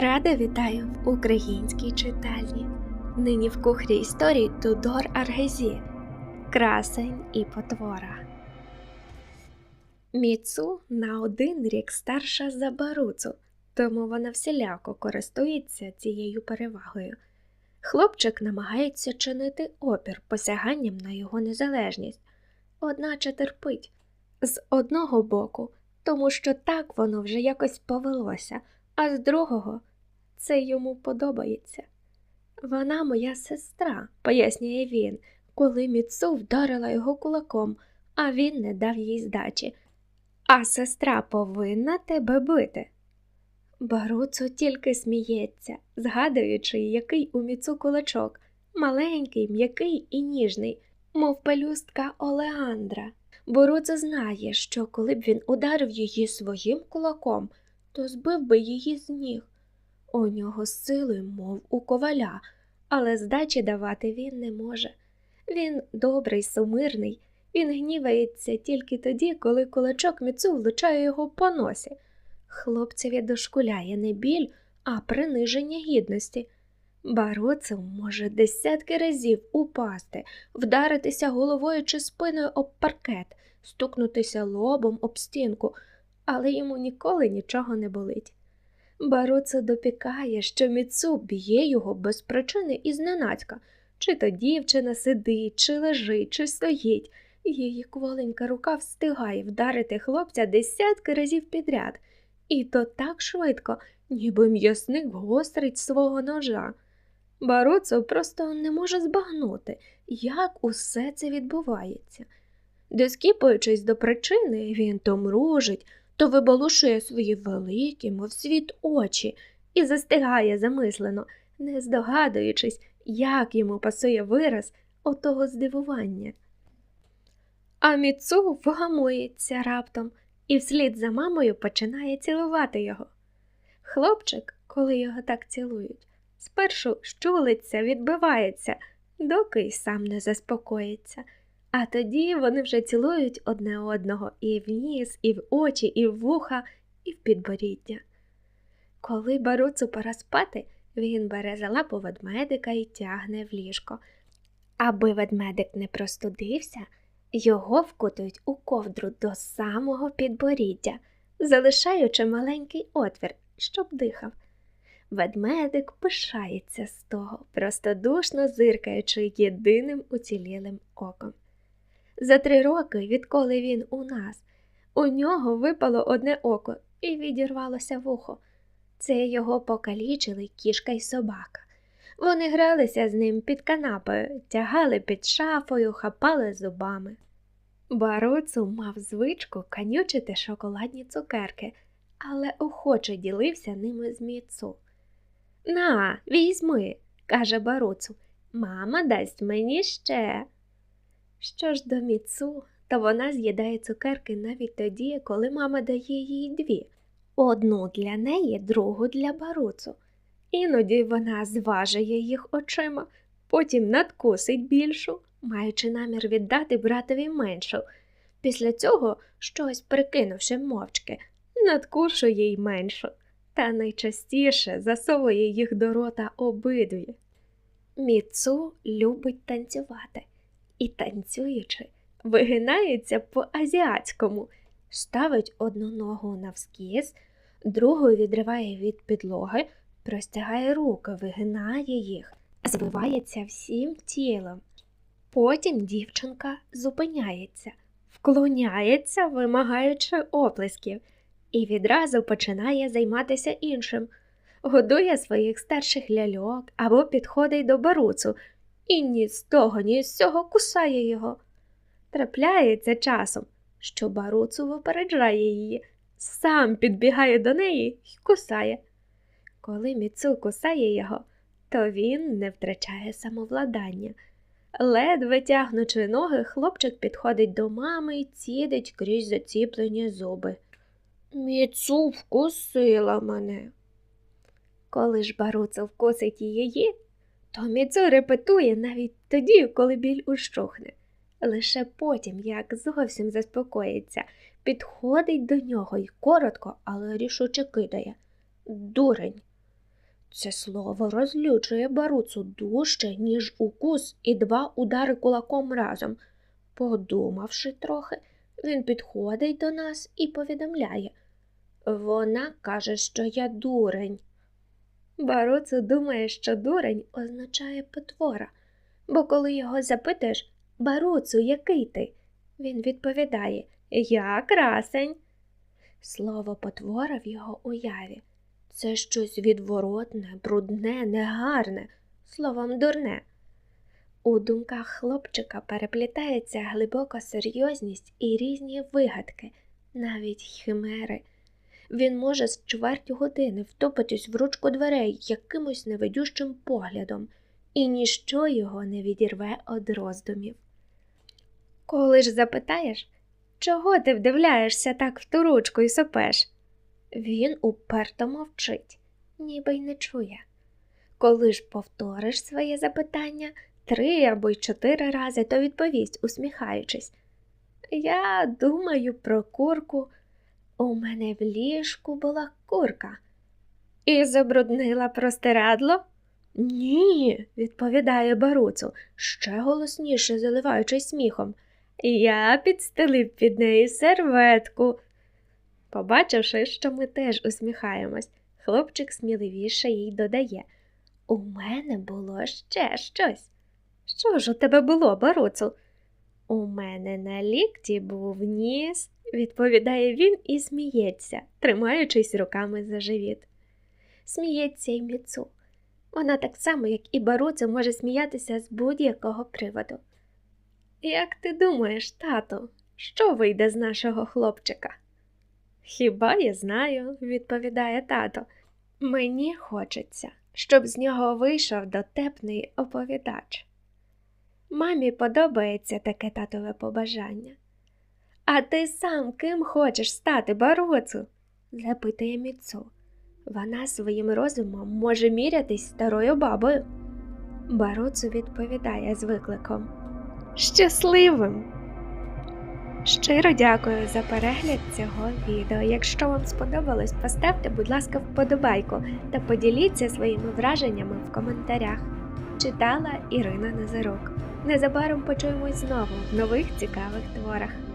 Рада вітаю в українській читальні. Нині в кухрі історій Тудор Аргезі, Красень і потвора. Міцу на один рік старша за Баруцу, тому вона всіляко користується цією перевагою. Хлопчик намагається чинити опір посяганням на його незалежність, одначе терпить з одного боку, тому що так воно вже якось повелося, а з другого це йому подобається. Вона моя сестра, пояснює він, коли Міцу вдарила його кулаком, а він не дав їй здачі. А сестра повинна тебе бити. Баруцу тільки сміється, згадуючи, який у Міцу кулачок, маленький, м'який і ніжний, мов пелюстка Олеандра. Боруцу знає, що коли б він ударив її своїм кулаком, то збив би її з ніг. У нього сили, мов у коваля, але здачі давати він не може. Він добрий, сумирний, він гнівається тільки тоді, коли кулачок міцу влучає його по носі. Хлопцеві дошкуляє не біль, а приниження гідності. Бароцев може десятки разів упасти, вдаритися головою чи спиною об паркет, стукнутися лобом об стінку, але йому ніколи нічого не болить. Баруцо допікає, що Міцу б'є його без причини і зненацька, чи то дівчина сидить, чи лежить, чи стоїть. Її кволенька рука встигає вдарити хлопця десятки разів підряд, і то так швидко, ніби м'ясник гострить свого ножа. Баруцо просто не може збагнути, як усе це відбувається. Доскіпуючись до причини, він то мружить, то виболушує свої великі, мов світ очі, і застигає замислено, не здогадуючись, як йому пасує вираз отого здивування. А Міцу вгамується раптом і вслід за мамою починає цілувати його. Хлопчик, коли його так цілують, спершу щулиться, відбивається, доки й сам не заспокоїться. А тоді вони вже цілують одне одного і в ніс, і в очі, і в вуха, і в підборіддя. Коли Баруцу пора спати, він бере за лапу ведмедика і тягне в ліжко. Аби ведмедик не простудився, його вкутують у ковдру до самого підборіддя, залишаючи маленький отвір, щоб дихав. Ведмедик пишається з того, простодушно зиркаючи єдиним уцілілим оком. За три роки, відколи він у нас, у нього випало одне око і відірвалося вухо. Це його покалічили кішка й собака. Вони гралися з ним під канапою, тягали під шафою, хапали зубами. Баруцу мав звичку канючити шоколадні цукерки, але охоче ділився ними з міцу. На, візьми, каже Баруцу, мама дасть мені ще. Що ж до міцу, то вона з'їдає цукерки навіть тоді, коли мама дає їй дві одну для неї, другу для баруцу. Іноді вона зважує їх очима, потім надкусить більшу, маючи намір віддати братові меншу. Після цього, щось прикинувши мовчки, надкушує й меншу, та найчастіше засовує їх до рота обидві. Міцу любить танцювати і, танцюючи, вигинається по азіатському, ставить одну ногу навскіз, другу відриває від підлоги, простягає руки, вигинає їх, звивається всім тілом. Потім дівчинка зупиняється, вклоняється, вимагаючи оплесків, і відразу починає займатися іншим, годує своїх старших ляльок або підходить до баруцу, і ні з того, ні з цього кусає його. Трапляється часом, що Баруцу випереджає її, сам підбігає до неї і кусає. Коли Міцу кусає його, то він не втрачає самовладання. Ледве тягнучи ноги, хлопчик підходить до мами і цідить крізь заціплені зуби. Міцу вкусила мене. Коли ж Баруцу вкусить її, то Міцу репетує навіть тоді, коли біль ущухне. Лише потім, як зовсім заспокоїться, підходить до нього і коротко, але рішуче кидає. Дурень. Це слово розлючує Баруцу дужче, ніж укус і два удари кулаком разом. Подумавши трохи, він підходить до нас і повідомляє. Вона каже, що я дурень. Баруцу думає, що дурень означає потвора, бо коли його запитуєш Баруцу, який ти? Він відповідає Я красень. Слово потвора в його уяві. Це щось відворотне, брудне, негарне, словом, дурне. У думках хлопчика переплітається глибока серйозність і різні вигадки, навіть химери. Він може з чверть години втопитись в ручку дверей якимось невидющим поглядом, і ніщо його не відірве од роздумів. Коли ж запитаєш, чого ти вдивляєшся так в ту ручку і сопеш? Він уперто мовчить, ніби й не чує. Коли ж повториш своє запитання три або й чотири рази, то відповість, усміхаючись. Я думаю про курку. У мене в ліжку була курка. І забруднила простирадло? Ні, відповідає Баруцу, ще голосніше заливаючись сміхом. Я підстелив під неї серветку. Побачивши, що ми теж усміхаємось, хлопчик сміливіше їй додає У мене було ще щось. Що ж у тебе було, Баруцу? У мене на лікті був ніс, відповідає він і сміється, тримаючись руками за живіт. Сміється й міцу. Вона так само, як і Баруцу, може сміятися з будь-якого приводу. Як ти думаєш, тато, що вийде з нашого хлопчика? Хіба я знаю, відповідає тато. Мені хочеться, щоб з нього вийшов дотепний оповідач. Мамі подобається таке татове побажання. А ти сам ким хочеш стати, Бароцу? запитує Міцу. Вона своїм розумом може мірятись старою бабою. Бароцу відповідає з викликом Щасливим! Щиро дякую за перегляд цього відео. Якщо вам сподобалось, поставте, будь ласка, вподобайку та поділіться своїми враженнями в коментарях. Читала Ірина Назарук. Незабаром почуємось знову в нових цікавих творах.